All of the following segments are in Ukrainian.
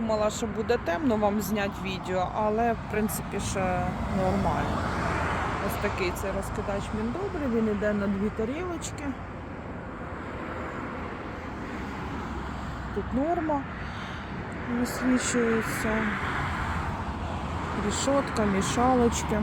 думала, що буде темно вам зняти відео, але в принципі ще нормально. Ось такий цей розкидач міндобрий, він йде на дві тарілочки. Тут норма висвічується. Рішотка, мішалочки.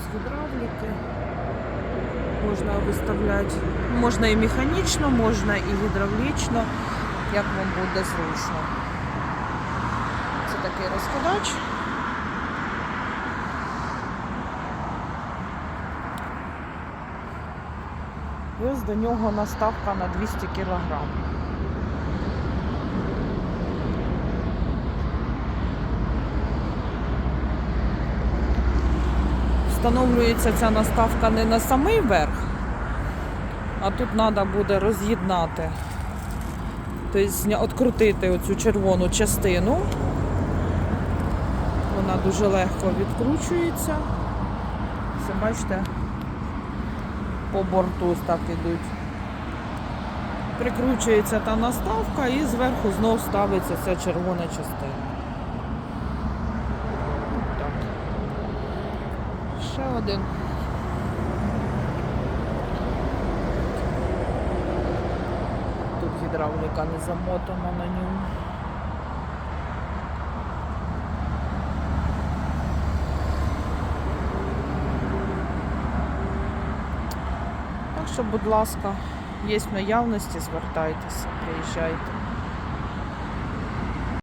З гідравліки. Можна виставляти, можна і механічно, можна і гідравлічно, як вам буде зручно. Це такий розкладач. Ось до нього наставка на 200 кг. Встановлюється ця наставка не на самий верх, а тут треба буде роз'єднати, тобто відкрутити оцю червону частину. Вона дуже легко відкручується. Це бачите, по борту так ідуть. Прикручується та наставка і зверху знов ставиться ця червона частина. Так. Ще один. Тут гідравліка не замотана на ньому. Так що, будь ласка, є в наявності, звертайтеся, приїжджайте.